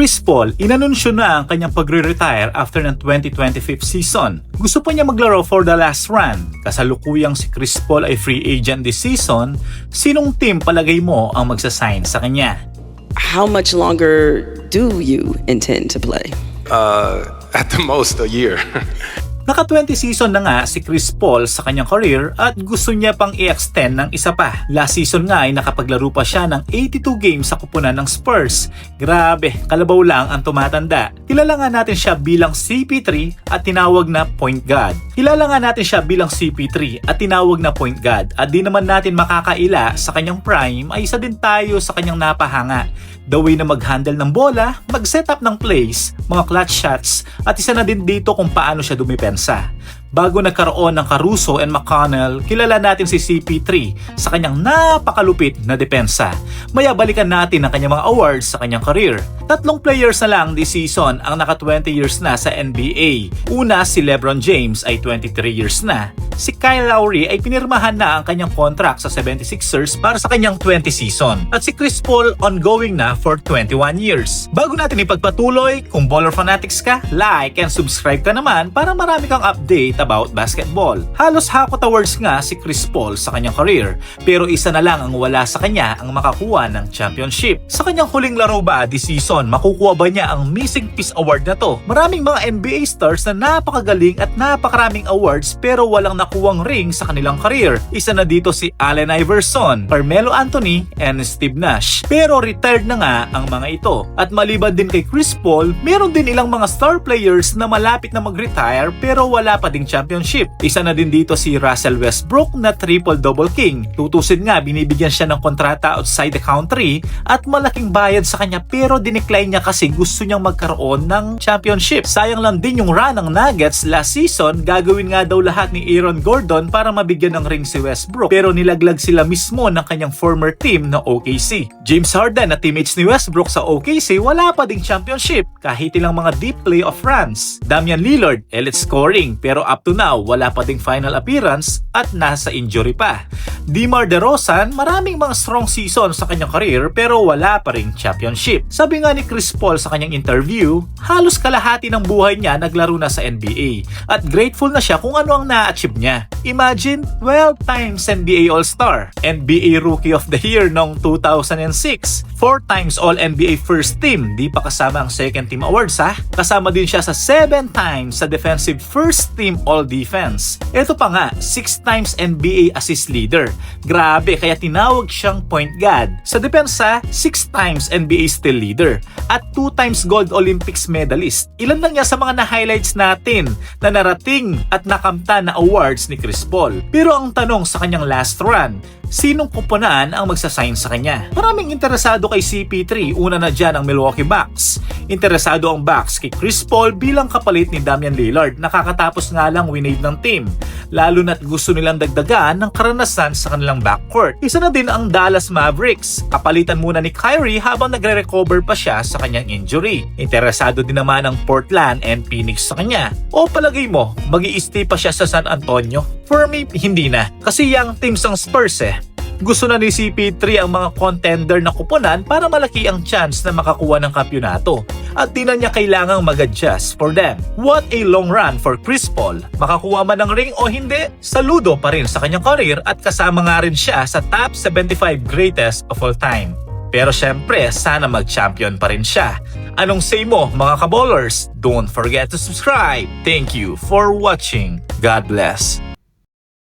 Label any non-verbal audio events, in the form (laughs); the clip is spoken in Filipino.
Chris Paul, inanunsyo na ang kanyang pagre-retire after ng 2025 season. Gusto pa niya maglaro for the last run. Kasalukuyang si Chris Paul ay free agent this season, sinong team palagay mo ang magsasign sa kanya? How much longer do you intend to play? Uh, at the most, a year. (laughs) Naka 20 season na nga si Chris Paul sa kanyang career at gusto niya pang i-extend ng isa pa. Last season nga ay nakapaglaro pa siya ng 82 games sa kupunan ng Spurs. Grabe, kalabaw lang ang tumatanda. Kilala nga natin siya bilang CP3 at tinawag na point guard. Kilala nga natin siya bilang CP3 at tinawag na point guard at di naman natin makakaila sa kanyang prime ay isa din tayo sa kanyang napahanga. The way na mag-handle ng bola, mag-set up ng plays, mga clutch shots, at isa na din dito kung paano siya dumipensa. Bago nagkaroon ng Caruso and McConnell, kilala natin si CP3 sa kanyang napakalupit na depensa. Maya balikan natin ang kanyang mga awards sa kanyang career. Tatlong players na lang this season ang naka 20 years na sa NBA. Una si LeBron James ay 23 years na. Si Kyle Lowry ay pinirmahan na ang kanyang contract sa 76ers para sa kanyang 20 season. At si Chris Paul ongoing na for 21 years. Bago natin ipagpatuloy, kung baller fanatics ka, like and subscribe ka naman para marami kang update about basketball. Halos hakot awards nga si Chris Paul sa kanyang career, pero isa na lang ang wala sa kanya ang makakuha ng championship. Sa kanyang huling laro ba this season, makukuha ba niya ang Missing Piece Award na to? Maraming mga NBA stars na napakagaling at napakaraming awards pero walang nakuwang ring sa kanilang career. Isa na dito si Allen Iverson, Carmelo Anthony, and Steve Nash. Pero retired na nga ang mga ito. At maliban din kay Chris Paul, meron din ilang mga star players na malapit na mag-retire pero wala pa ding championship. Isa na din dito si Russell Westbrook na triple-double king. Tutusin nga, binibigyan siya ng kontrata outside the country at malaking bayad sa kanya pero dinecline niya kasi gusto niyang magkaroon ng championship. Sayang lang din yung run ng Nuggets last season, gagawin nga daw lahat ni Aaron Gordon para mabigyan ng ring si Westbrook pero nilaglag sila mismo ng kanyang former team na OKC. James Harden na teammates ni Westbrook sa OKC wala pa ding championship kahit ilang mga deep playoff runs. Damian Lillard, elite scoring pero up to now wala pa ding final appearance at nasa injury pa. DeMar DeRozan, maraming mga strong season sa kanyang career pero wala pa ring championship. Sabi nga ni Chris Paul sa kanyang interview, halos kalahati ng buhay niya naglaro na sa NBA at grateful na siya kung ano ang na-achieve niya. Imagine, 12 times NBA All-Star, NBA Rookie of the Year noong 2006, 4 times All-NBA First Team, di pa kasama ang Second Team Awards ha. Kasama din siya sa 7 times sa Defensive First Team All-Defense. Ito pa nga, 6 times NBA Assist Leader. Grabe, kaya tinawag siyang point guard. Sa depensa, 6 times NBA Steal Leader at 2 times Gold Olympics medalist. Ilan lang niya sa mga na-highlights natin na narating at nakamta na awards ni Chris Paul. Pero ang tanong sa kanyang last run, sinong kuponaan ang magsasign sa kanya? Maraming interesado kay CP3, una na dyan ang Milwaukee Bucks. Interesado ang Bucks kay Chris Paul bilang kapalit ni Damian Lillard. Nakakatapos nga lang winade ng team. Lalo na't gusto nilang dagdagan ng karanasan sa kanilang backcourt. Isa na din ang Dallas Mavericks. Kapalitan muna ni Kyrie habang nagre-recover pa siya sa kanyang injury. Interesado din naman ang Portland and Phoenix sa kanya. O palagay mo, mag stay pa siya sa San Antonio? For me, hindi na. Kasi young teams ang Spurs eh. Gusto na ni CP3 ang mga contender na kuponan para malaki ang chance na makakuha ng kampyonato. At di na niya kailangang mag-adjust for them. What a long run for Chris Paul. Makakuha man ng ring o hindi, saludo pa rin sa kanyang career at kasama nga rin siya sa top 75 greatest of all time. Pero syempre, sana mag-champion pa rin siya. Anong say mo mga kaballers? Don't forget to subscribe. Thank you for watching. God bless.